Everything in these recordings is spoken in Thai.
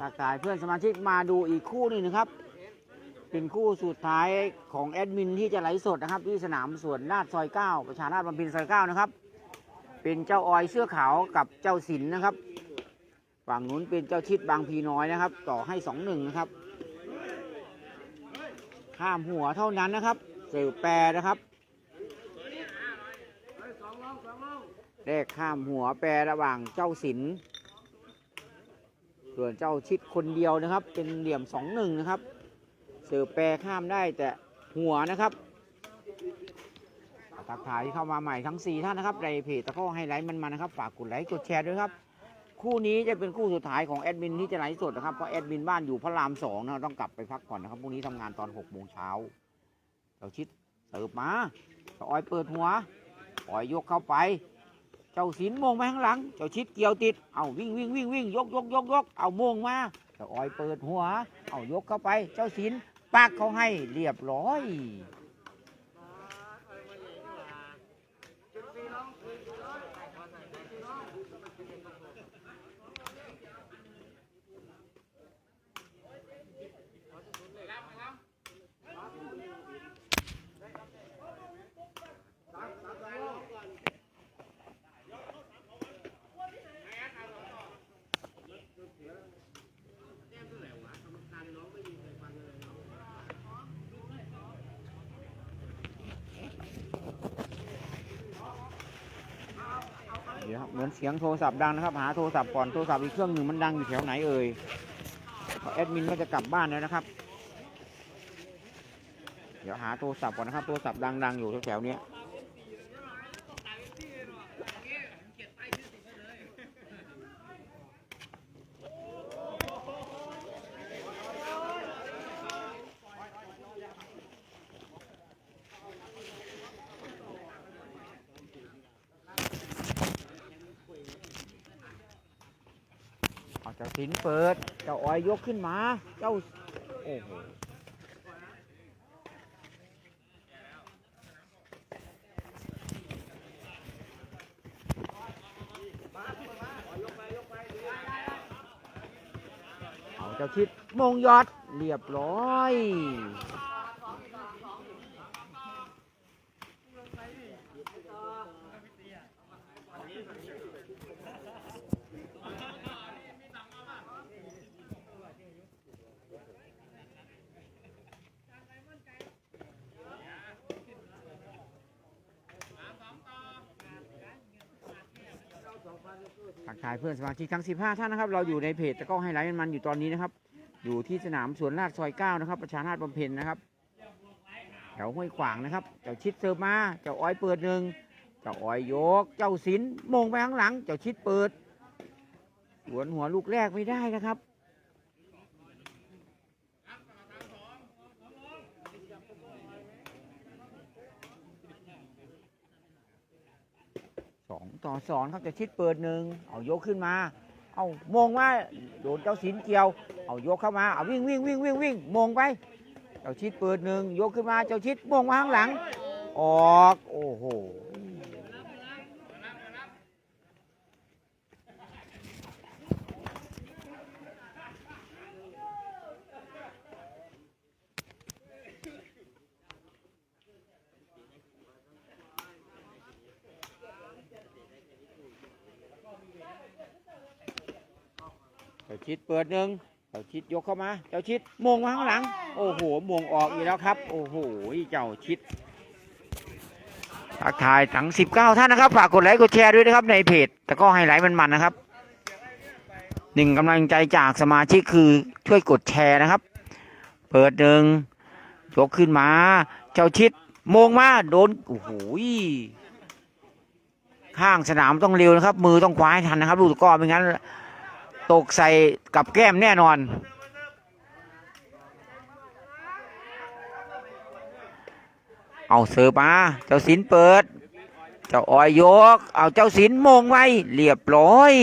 ครับทักทายเพื่อนสมาชิกมาดูอีกคู่นึงนะครับ เป็นคู่สุดท้ายของแอดมินที่จะไลฟ์สดนะครับ ที่สนามสวนลาดซอยเก้าประชาราชบำเพ็ญซอยเก้านะครับ เป็นเจ้าออยเสื้อขาวกับเจ้าสินนะครับฝั่งนู้นเป็นเจ้าชิดบางพีน้อยนะครับ ต่อให้สองหนึ่งนะครับ ข้ามหัวเท่านั้นนะครับเสือแปรนะครับแรกข้ามหัวแปรระหว่างเจ้าสิน ส่วนเจ้าชิดคนเดียวนะครับ เป็นเหลี่ยมสองหนึ่งนะครับ เสือแปรข้ามได้แต่หัวนะครับทักทายที่เข้ามาใหม่ทั้ง 4 ท่านนะครับในเพจตะข้อไฮไลท์มันมานะครับ ฝากกดไลค์กดแชร์ด้วยครับ คู่นี้จะเป็นคู่สุดท้ายของแอดมินที่จะไลฟ์สดนะครับ เพราะแอดมินบ้านอยู่พระรามสองนะต้องกลับไปพักผ่อนนะครับพรุ่งนี้ทำงานตอน6กโมงเช้าเจ้าชิดเสิร์ฟมาเจ้ออยเปิดหัวออยยกเข้าไป เจ้าสินมงไปข้างหลัง เจ้าชิดเกี่ยวติด เอาวิ่งวิ่งวิ่งวิ่งยกยกยกยกเอามงมา เจ้าออยเปิดหัว เอายกเข้าไป เจ้าสินปากเขาให้เรียบร้อย เหมือนเสียงโทรศัพท์ดังนะครับ หาโทรศัพท์ก่อนโทรศัพท์อีกเครื่องหนึ่งมันดังอยู่แถวไหนเอ่ยพราะแอดมินก็จะกลับบ้านแล้วนะครับ เดี๋ยวหาโทรศัพท์ก่อนนะครับ โทรศัพท์ดังๆอยู่แถวๆนี้ยเอาเจ้า สินเปิด เจ้าอ้อยยกขึ้นมา เจ้า โอ้โหเอาเจ้าคิดมงยอด เรียบร้อย ทักทายเพื่อนสมาชิกทั้ง 15 ท่านนะครับ เราอยู่ในเพจตะก้อไฮไลท์มันอยู่ตอนนี้นะครับ อยู่ที่สนามสวนราชซอย 9 นะครับ ประชานาถบำเพ็ญนะครับแถวห้วยขวางนะครับเจ้าชิดเซิร์ฟมาเจ้าอ้อยเปิดหนึ่งเจ้าอ้อยยก เจ้าสินมงไปข้างหลัง เจ้าชิดเปิดสวนหัวลูกแรกไม่ได้นะครับ สองต่อสองครับจะชิดเปิดหนึ่งเอายกขึ้นมา เอามงมาโดนเจ้าสินเกี่ยว เอายกเข้ามาเอาวิ่งวิ่งวิ่งวิ่งวิ่งมงไป เจ้าชิดเปิดหนึ่งยกขึ้นมาเจ้าชิดมงมาข้างหลัง ออกโอ้โห เจ้าชิดเปิดหนึ่งเจ้าชิดยกเข้ามา เจ้าชิดมงมาข้างหลัง โอ้โหมงออกอีกแล้วครับ โอ้โหเจ้าชิดทักทายทั้ง 19 ท่านนะครับ ฝากกดไลค์กดแชร์ด้วยนะครับในเพจแต่ก็ไฮไลท์มันๆนะครับหนึ่งกำลังใจจากสมาชิกคือช่วยกดแชร์นะครับ เปิดหนึ่งยกขึ้นมา เจ้าชิดมงมาโดนโอ้โหข้างสนามต้องเร็วนะครับ มือต้องคว้าให้ทันนะครับลูกตะก้อไม่งั้น ตกใส่กับแก้มแน่นอน เอาเสิร์ฟมาเจ้าสินเปิด เจ้าออยยก เอาเจ้าสินมงไว้ เรียบร้อย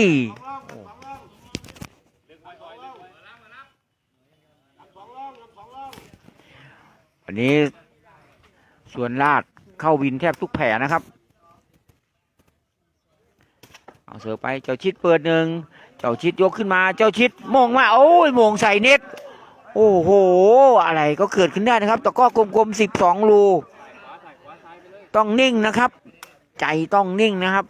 อันนี้ส่วนลาดเข้าวินแทบทุกแผลนะครับ เอาเสือไป เจ้าชิดเปิดหนึ่ง เจ้าชิดยกขึ้นมา เจ้าชิดมองมาโอ้ยมองใส่เน็ต โอ้โห อะไรก็เกิดขึ้นได้นะครับตะก้อกลมๆสิบสองรูต้องนิ่งนะครับ ใจต้องนิ่งนะครับ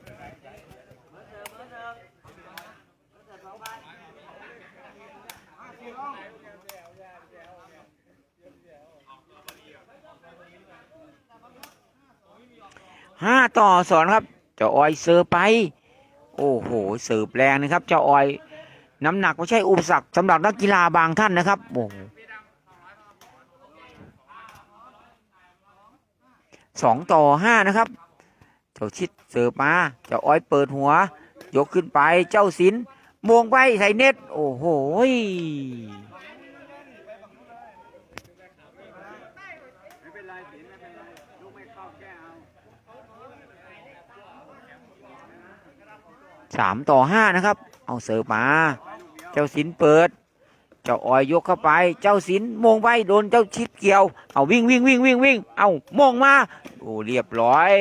ห้าต่อสอนครับเจ้าออยเสิร์ไป โอ้โหเสิร์ฟแรงนะครับ เจ้าออย น้ำหนักไม่ใช่อุปสรรคสำหรับนักกีฬาบางท่านนะครับโอ้โหสองต่อห้านะครับ เจ้าชิดเสิร์ฟมา เจ้าออยเปิดหัว ยกขึ้นไปเจ้าสินมวงไปใส่เน็ต โอ้โห สามต่อห้านะครับ เอาเสิร์ฟมา เจ้าสินเปิด เจ้าออยยกเข้าไป เจ้าศิลป์มงไปโดนเจ้าชิดเกี่ยว เอาวิ่งวิ่งวิ่งวิ่งวิ่งเอามงมา โอ้เรียบร้อย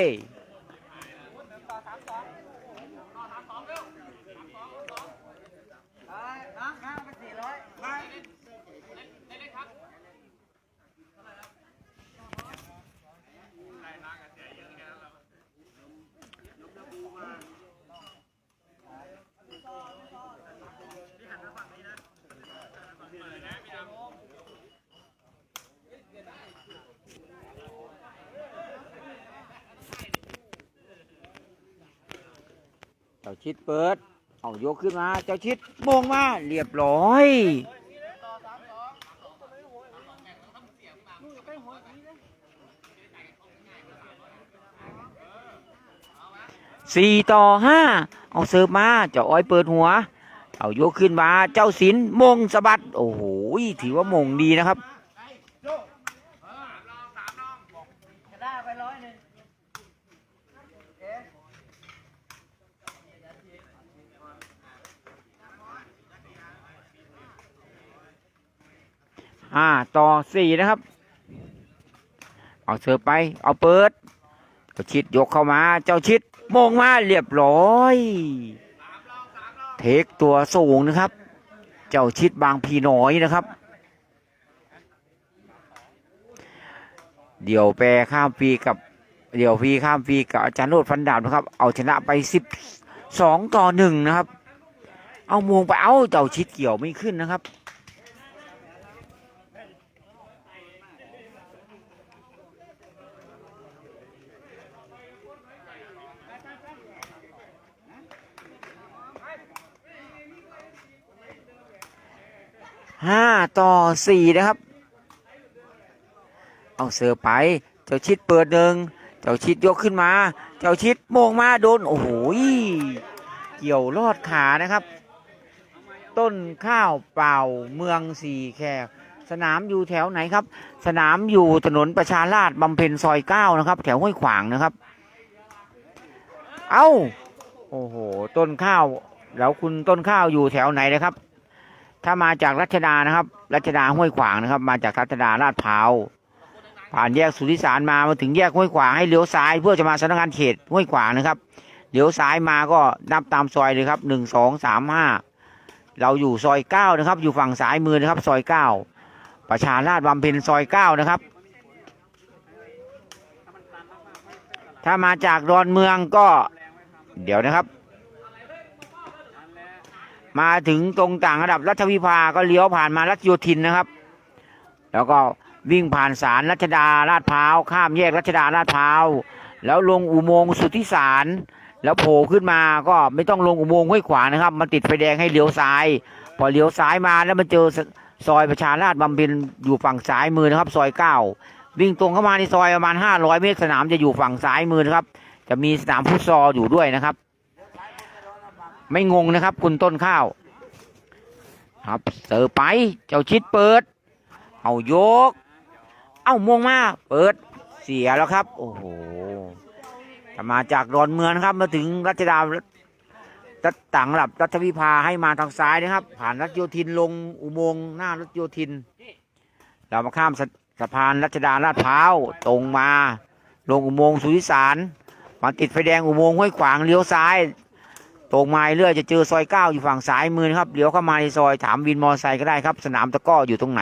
เจ้าชิดเปิด เอายกขึ้นมา เจ้าชิดมงมา เรียบร้อย สี่ต่อห้า เอาเสิร์ฟมา เจ้าอ้อยเปิดหัว เอายกขึ้นมา เจ้าศิลมงสะบัด โอ้โห ถือว่ามงดีนะครับ ห้าต่อสี่นะครับ เอาเสิร์ฟไป เอาเปิดเจ้าชิดยกเข้ามา เจ้าชิดมงมาเรียบร้อย เทคตัวสูงนะครับ เจ้าชิดบางพีน้อยนะครับ เดี๋ยวแปรข้ามปีกับ เดี๋ยวฟีข้ามปีกับอาจารย์โนดฟันดาบนะครับ เอาชนะไปสิบสองต่อหนึ่งนะครับ เอามวงไปเอาเจ้าชิดเกี่ยวไม่ขึ้นนะครับ ห้าต่อสี่นะครับ เอาเสือไป เจ้าชิดเปิดหนึ่งเจ้าชิดยกขึ้นมา เจ้าชิดโมงมาโดน โอ้โหเกี่ยวลอดขานะครับ ต้นข้าวเป่าเมืองสี่แขกสนามอยู่แถวไหนครับ สนามอยู่ถนนประชาราษฎร์บำเพ็ญซอยเก้านะครับ แถวห้วยขวางนะครับ เอ้า โอ้โห ต้นข้าว แล้วคุณต้นข้าวอยู่แถวไหนนะครับ ถ้ามาจากรัชดานะครับ รัชดาห้วยขวางนะครับ มาจากรัชดาลาดพร้าวผ่านแยกสุทธิสารมามาถึงแยกห้วยขวางให้เลี้ยวซ้าย เพื่อจะมาสำนักงานเขตห้วยขวางนะครับเลี้ยวซ้ายมาก็นับตามซอยเลยครับหนึ่งสองสามห้าเราอยู่ซอยเก้านะครับ อยู่ฝั่งซ้ายมือนะครับ ซอยเก้าประชาราษฎร์บำเพ็ญซอยเก้านะครับ ถ้ามาจากดอนเมืองก็ เดี๋ยวนะครับ มาถึงตรงต่างระดับรัชวิภาก็เลี้ยวผ่านมารัชโยธินนะครับ แล้วก็วิ่งผ่านสารรัชดาลาดพร้าวข้ามแยกรัชดาลาดพร้าวแล้วลงอุโมงค์สุทธิสารแล้วโผล่ขึ้นมาก็ไม่ต้องลงอุโมงค์ห้วยขวางนะครับมันติดไฟแดงให้เลี้ยวซ้าย พอเลี้ยวซ้ายมาแล้วมันเจอซอยประชาราษฎร์บำเพ็ญอยู่ฝั่งซ้ายมือนะครับ ซอยเก้าวิ่งตรงเข้ามาในซอยประมาณห้าร้อยเมตรสนามจะอยู่ฝั่งซ้ายมือนะครับ จะมีสนามฟุตซอลอยู่ด้วยนะครับ ไม่งงนะครับ คุณต้นข้าว ครับเสิร์ฟไป เจ้าชิดเปิด เอายก เอามวงมา เปิด เสียแล้วครับ โอ้โหมาจากดอนเมืองครับ มาถึงรัชดารัชต่างระดับรัชวิภาให้มาทางซ้ายนะครับ ผ่านรัชโยธินลงอุโมงค์หน้ารัชโยธิน เรามาข้ามสะสะพานรัชดาลาดพร้าวตรงมา ลงอุโมงค์สุทธิสารมาติดไฟแดงอุโมงค์ห้วยขวางเลี้ยวซ้าย ตรงมาเรื่อยจะเจอซอยเก้าอยู่ฝั่งซ้ายมือนะครับเลี้ยวเข้ามาในซอยถามวินมอเตอร์ไซค์ก็ได้ครับ สนามตะก้ออยู่ตรงไหน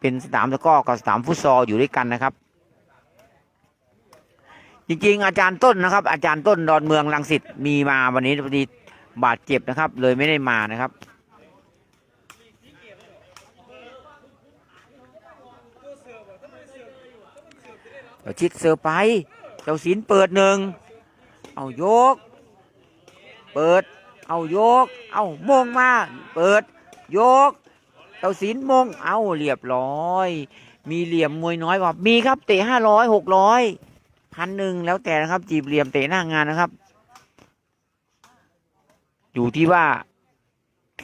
เป็นสนามตะก้อกับสนามฟุตซอลอยู่ด้วยกันนะครับ จริงๆ อาจารย์ต้นนะครับ อาจารย์ต้นดอนเมืองลังสิตมีมาวันนี้พอดีบาดเจ็บนะครับ เลยไม่ได้มานะครับชิดเสือไปเจ้าศิลเปิดหนึ่งเอายก เปิด เอาโยก เอามงมา เปิด โยกเจ้าศิลมง เอาเรียบร้อย มีเหลี่ยมมวยน้อยกว่ามีครับเตะห้าร้อยหกร้อยพันหนึ่งแล้วแต่นะครับ จีบเหลี่ยมเตะหน้างานนะครับ อยู่ที่ว่า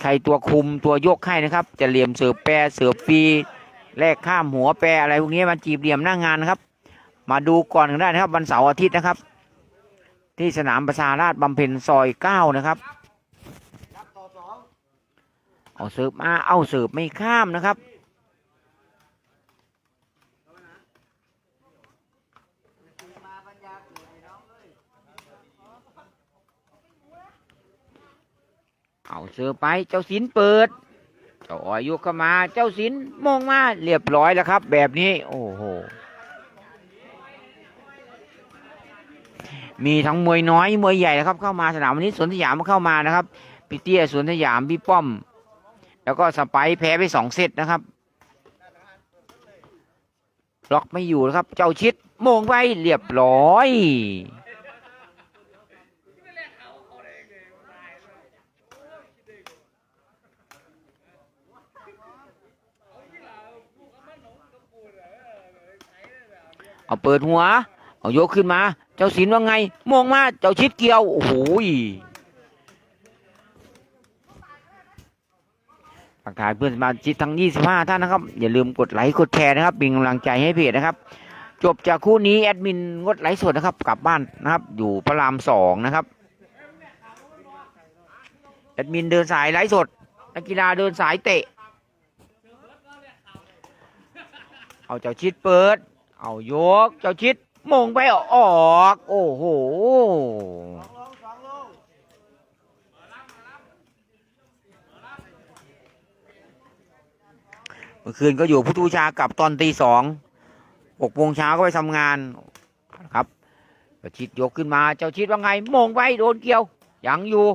ใครตัวคุมตัวยกให้นะครับ จะเหลี่ยมเสือแปรเสือฟรีแลกข้ามหัวแปรอะไรพวกนี้มาจีบเหลี่ยมหน้างานนะครับ มาดูก่อนกันได้นะครับ วันเสาร์อาทิตย์นะครับ ที่สนามประชาราชบำเพ็ญซอยเก้านะครับเอาเสิร์ฟมาเอาเสิร์ฟไม่ข้ามนะครับเอาเสิร์ฟไปเจ้าสินเปิด เจ้าอ้อยยกเข้ามา เจ้าสินมองมาเรียบร้อยแล้วครับ แบบนี้ โอ้โห มีทั้งมวยน้อยมวยใหญ่นะครับ เข้ามาสนามวันนี้สวนสยามเข้ามานะครับพี่เตี้ยสวนสยามพี่ป้อม แล้วก็สไปร์แพ้ไปสองเซตนะครับล็อกไม่อยู่นะครับ เจ้าชิดมงไปเรียบร้อยเอาเปิดหัว เอายกขึ้นมา เจ้าศิลว่าไงมองมาเจ้าชิดเกี่ยวโอ้โหยฝากถ่ายเพื่อนสมาชิกทั้ง 25 ท่านนะครับ อย่าลืมกดไลค์กดแชร์นะครับเป็นกำลังใจให้เพจนะครับ จบจากคู่นี้แอดมินงดไลฟ์สดนะครับ กลับบ้านนะครับ อยู่พระรามสองนะครับ แอดมินเดินสายไลฟ์สดนักกีฬาเดินสายเตะ เอาเจ้าชิดเปิด เอายกเจ้าชิด มงไปออก โอ้โหเมื่อคืนก็อยู่พุทธูชากลับตอนตีสองหกโมงเช้าก็ไปทำงานนะครับเจ้าชิดยกขึ้นมา เจ้าชิดว่าไงมงไปโดนเกี่ยว ยังอยู่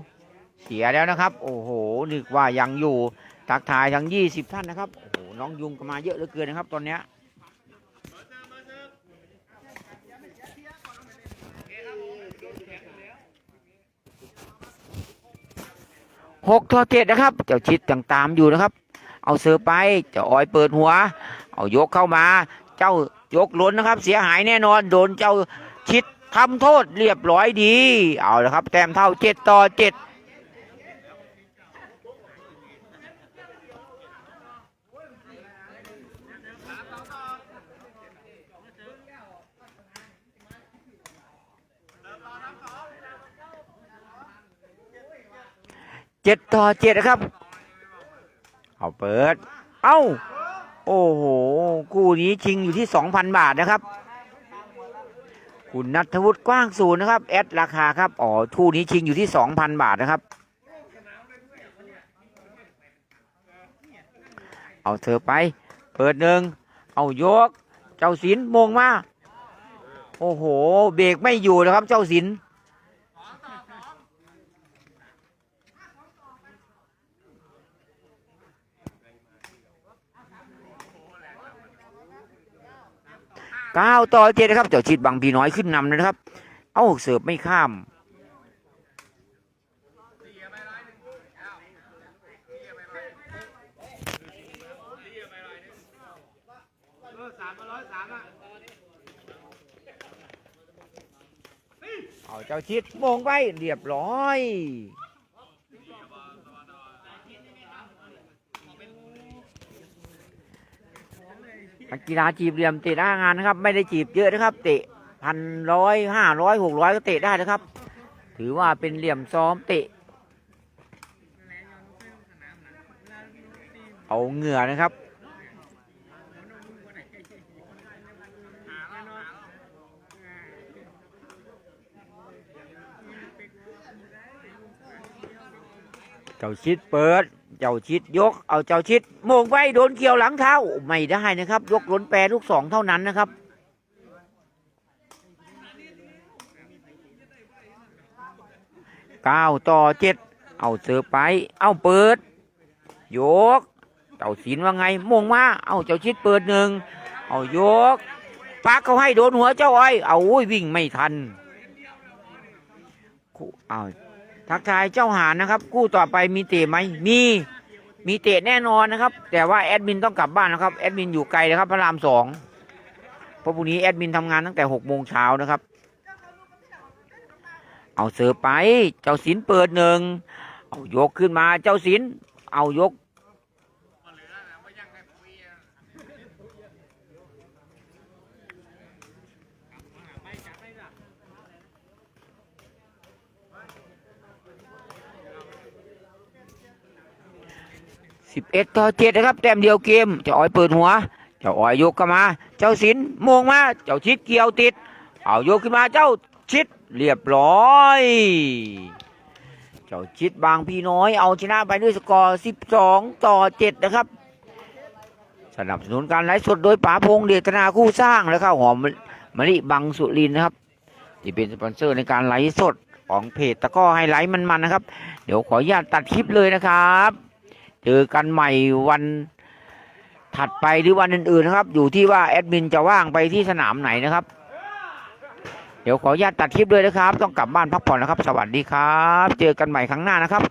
เสียแล้วนะครับ โอ้โห นึกว่ายังอยู่ตักทายทั้งยี่สิบท่านนะครับ โอ้โห น้องยุงก็มาเยอะเหลือเกินนะครับ ตอนเนี้ย หกทอเจ็ดนะครับ เจ้าชิดต่างตามอยู่นะครับ เอาเสือไปเจ้าอ้อยเปิดหัว เอายกเข้ามา เจ้ายกล้นนะครับ เสียหายแน่นอนโดนเจ้าชิดทำโทษเรียบร้อยดี เอาละครับ แต้มเท่าเจ็ดต่อเจ็ด เจ็ดต่อเจ็ดนะครับ เอาเปิด เอ้า โอ้โห คู่นี้ชิงอยู่ที่สองพันบาทนะครับ คุณนัทวุฒิกว้างศูนย์นะครับ แอดราคาครับ อ๋อคู่นี้ชิงอยู่ที่สองพันบาทนะครับ เอาเธอไป เปิดหนึ่ง เอายก เจ้าศิลป์มงมา โอ้โห เบรกไม่อยู่นะครับ เจ้าศิลป์ เก้าต่อเจ็ดนะครับ เจ้าชิดบางพีน้อยขึ้นนำนะครับ เอ้าเสิร์ฟไม่ข้ามเอาเจ้าชิดมงไปเรียบร้อย นักกีฬาจีบเหลี่ยมเตะหน้างานนะครับ ไม่ได้จีบเยอะนะครับ เตะพันร้อยห้าร้อยหกร้อยก็เตะได้นะครับ ถือว่าเป็นเหลี่ยมซ้อมเตะ เอาเหงื่อนะครับเจ้าชิดเปิด เจ้าชิดยกเอาเจ้าชิดโมงไปโดนเกี่ยวหลังเท้าไม่ได้นะครับ ยกล้นแปรลูกสองเท่านั้นนะครับเก้าต่อเจ็ดเอาเสือไป เอาเปิด ยก เจ้าศิลว่าไงโมงมาเอาเจ้าชิดเปิดหนึ่งเอายกปักเขาให้โดนหัวเจ้าอ้อยเอาโอ้ยวิ่งไม่ทันเอา ทักทายเจ้าหานนะครับ คู่ต่อไปมีเตะไหมมีมีเตะแน่นอนนะครับ แต่ว่าแอดมินต้องกลับบ้านนะครับแอดมินอยู่ไกลนะครับพระรามสองเพราะพรุ่งนี้แอดมินทำงานตั้งแต่หกโมงเช้านะครับ เอาเสือไป เจ้าศิลเปิดหนึ่งเอายกขึ้นมาเจ้าศิลเอายก สิบเอ็ดต่อเจ็ดนะครับ แต้มเดียวเกม เจ้าอ้อยเปิดหัว เจ้าอ้อยยกเข้ามา เจ้าศิลโมงมา เจ้าชิดเกี่ยวติด เอายกขึ้นมาเจ้าชิดเรียบร้อย เจ้าชิดบางพี่น้อยเอาชนะไปด้วยสกอร์12ต่อ7นะครับ สนับสนุนการไลฟ์สดโดยป๋าพงเดชนาคู่สร้างและข้าวหอมมะลิบังสุรินนะครับที่เป็นสปอนเซอร์ในการไลฟ์สดของเพจตะก้อไฮไลท์มันๆนะครับ เดี๋ยวขออนุญาตตัดคลิปเลยนะครับ เจอกันใหม่วันถัดไปหรือวันอื่นๆนะครับ อยู่ที่ว่าแอดมินจะว่างไปที่สนามไหนนะครับ เดี๋ยวขออนุญาตตัดคลิปเลยนะครับ ต้องกลับบ้านพักผ่อนนะครับ สวัสดีครับ เจอกันใหม่ครั้งหน้านะครับ